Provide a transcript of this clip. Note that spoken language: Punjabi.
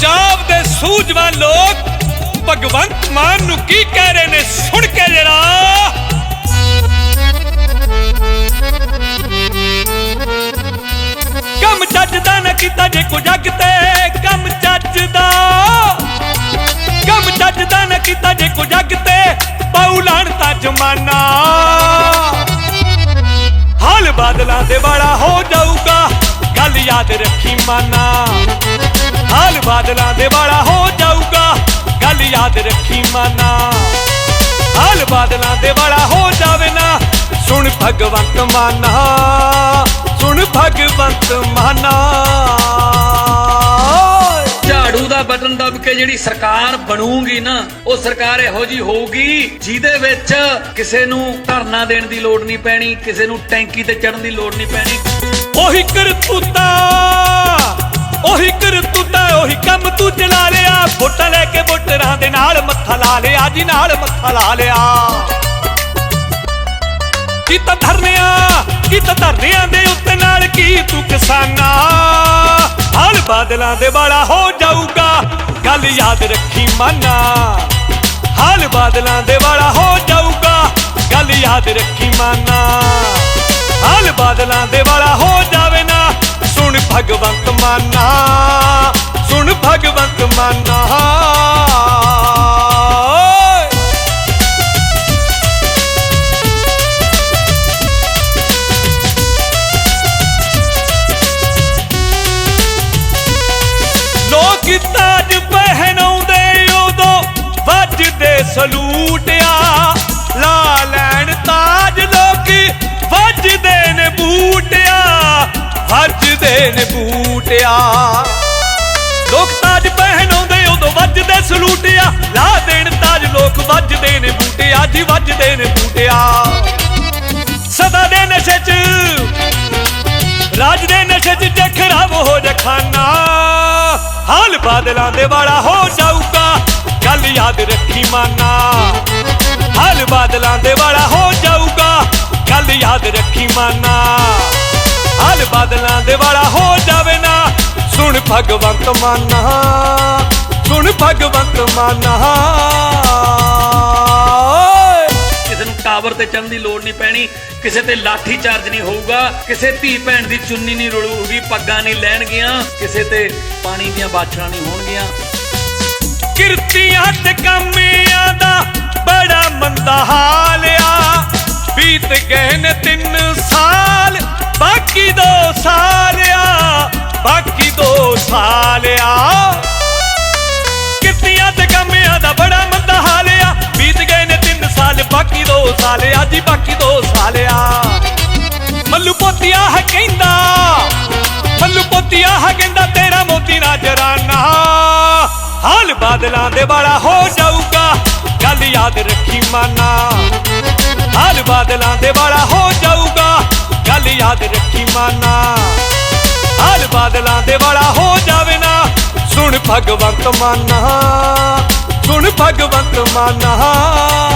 ਪੰਜਾਬ ਦੇ ਸੂਝਵਾਨ ਲੋਕ ਭਗਵੰਤ ਮਾਨ ਨੂੰ ਕੀ ਕਹਿ ਰਹੇ ਨੇ? ਸੁਣ ਕੇ ਜਰਾ। ਕੰਮ ਚੱਜ ਦਾ ਨਾ ਕੀਤਾ ਜੇ ਕੋ ਜੱਗ ਤੇ, ਕੰਮ ਚੱਜ ਦਾ। ਕੰਮ ਚੱਜ ਦਾ ਨਾ ਕੀਤਾ ਜੇ ਕੋ ਜੱਗ ਤੇ, ਪਾਉ ਲਾਣਤਾ ਜਮਾਨਾ। ਹਾਲ ਬਾਦਲਾਂ ਦੇ ਵਾਲਾ ਹੋ ਜਾਊਗਾ, ਗੱਲ ਯਾਦ ਰੱਖੀ ਮਾਨਾ। ਬਾਦਲਾਂ ਦੇ ਵਾਲਾ ਹੋ ਜਾਊਗਾ। ਗੱਲ ਯਾਦ ਰੱਖੀ ਮਾਨਾ। ਹਾਲ ਬਾਦਲਾਂ ਦੇ ਵਾਲਾ ਹੋ ਜਾਵੇ ਨਾ। ਸੁਣ ਭਗਵੰਤ ਮਾਨਾ। ਸੁਣ ਭਗਵੰਤ ਮਾਨਾ। ਝਾੜੂ ਦਾ ਬਟਨ ਦਬ ਕੇ ਜਿਹੜੀ ਸਰਕਾਰ ਬਣੂਗੀ ਨਾ ਉਹ ਸਰਕਾਰ ਇਹੋ ਜੀ ਹੋਊਗੀ ਜਿਹਦੇ ਵਿੱਚ ਕਿਸੇ ਨੂੰ ਧਰਨਾ ਦੇਣ ਦੀ ਲੋੜ ਨਹੀਂ ਪੈਣੀ ਕਿਸੇ ਨੂੰ ਟੈਂਕੀ ਤੇ ਚੜਨ ਦੀ ਲੋੜ ਨਹੀਂ ਪੈਣੀ। ਉਹੀ ਕਰਤੂਤਾ। ਉਹੀ ਕਰਤੂਤਾ ਉਹੀ ਕੰਮ ਤੂੰ ਚਲਾ ਲਿਆ। ਵੋਟਾਂ ਲੈ ਕੇ ਵੋਟਰਾਂ ਦੇ ਨਾਲ ਮੱਥਾ ਲਾ ਲਿਆ, ਜੀ ਨਾਲ ਮੱਥਾ ਲਾ ਲਿਆ। ਕੀਤਾ ਕੀ ਤਾਂ ਧਰਨਿਆਂ ਦੇ ਉੱਤੇ ਨਾਲ ਕੀ ਤੂੰ ਕਿਸਾਨਾ? ਹਾਲ ਬਾਦਲਾਂ ਦੇ ਵਾਲਾ ਹੋ ਜਾਊਗਾ, ਗੱਲ ਯਾਦ ਰੱਖੀ ਮਾਨਾ। ਹਾਲ ਬਾਦਲਾਂ ਦੇ ਵਾਲਾ ਹੋ ਜਾਊਗਾ, ਗੱਲ ਯਾਦ ਰੱਖੀ ਮਾਨਾ। ਹਾਲ ਬਾਦਲਾਂ ਦੇ ਵਾਲਾ ਹੋ ਜਾਵੇ ਨਾ। ਸੁਣ ਭਗਵੰਤ ਮਾਨਾ ਸੁਣ ਭਗਵੰਤ ਮਾਨਾ। ਲੋਕ ਵੱਜਦੇ ਨੇ ਬੂਟਿਆ। ਲੋਕ ਤਾਜ ਪਹਿਨਾਉਂਦੇ ਉਦੋਂ ਵੱਜਦੇ ਸਲੂਟਿਆ। ਲਾ ਦੇਣ ਤਾਜ ਲੋਕ ਵੱਜਦੇ ਨੇ ਬੂਟਿਆ ਜੀ ਵੱਜਦੇ ਨੇ ਬੂਟਿਆ। ਸਦਾ ਦੇ ਨਸ਼ੇ 'ਚ, ਰਾਜ ਦੇ ਨਸ਼ੇ 'ਚ ਜੇ ਖਰਾਬ ਹੋ ਜਾ ਖਾਨਾ ਹਾਲ ਬਾਦਲਾਂ ਦੇ ਵਾਲਾ ਹੋ ਜਾਊਗਾ, ਗੱਲ ਯਾਦ ਰੱਖੀ ਮਾਨਾ। ਹਾਲ ਬਾਦਲਾਂ ਦੇ ਵਾਲਾ ਹੋ ਜਾਊਗਾ, ਗੱਲ ਯਾਦ ਰੱਖੀ ਮਾਨਾ। ਬਾਦਲਾਂ ਦੇ ਵਾਲਾ ਹੋ ਜਾਵੇ ਨਾ। ਸੁਣ ਭਗਵੰਤ ਮਾਨਾ ਸੁਣ ਭਗਵੰਤ ਮਾਨਾ ਕਿਸੇ ਨੂੰ ਟਾਵਰ ਤੇ ਚੜਨ ਦੀ ਲੋੜ ਨਹੀਂ ਪੈਣੀ। ਕਿਸੇ ਤੇ ਲਾਠੀ ਚਾਰਜ ਨਹੀਂ ਹੋਊਗਾ। ਕਿਸੇ ਧੀ ਭੈਣ ਦੀ ਚੁੰਨੀ ਨਹੀਂ ਰੁਲੂਗੀ। ਪੱਗਾਂ ਨਹੀਂ ਲੈਣਗੀਆਂ। ਕਿਸੇ ਤੇ ਪਾਣੀ ਦੀਆਂ ਬਾਛੜਾਂ ਨਹੀਂ ਹੋਣਗੀਆਂ। ਕਿਰਤੀਆਂ ਤੇ ਕਾਮਿਆਂ ਦਾ ਹਾਲ ਬਾਦਲਾਂ ਦੇ ਵਾਲਾ ਹੋ ਜਾਊਗਾ। ਗੱਲ ਯਾਦ ਰੱਖੀ ਮਾਨਾ। ਹਾਲ ਬਾਦਲਾਂ ਦੇ ਵਾਲਾ ਹੋ ਜਾਊਗਾ। ਗੱਲ ਯਾਦ ਰੱਖੀ ਮਾਨਾ। ਹਾਲ ਬਾਦਲਾਂ ਦੇ ਵਾਲਾ ਹੋ ਜਾਵੇ ਨਾ। ਸੁਣ ਭਗਵੰਤ ਮਾਨਾ। ਸੁਣ ਭਗਵੰਤ ਮਾਨਾ।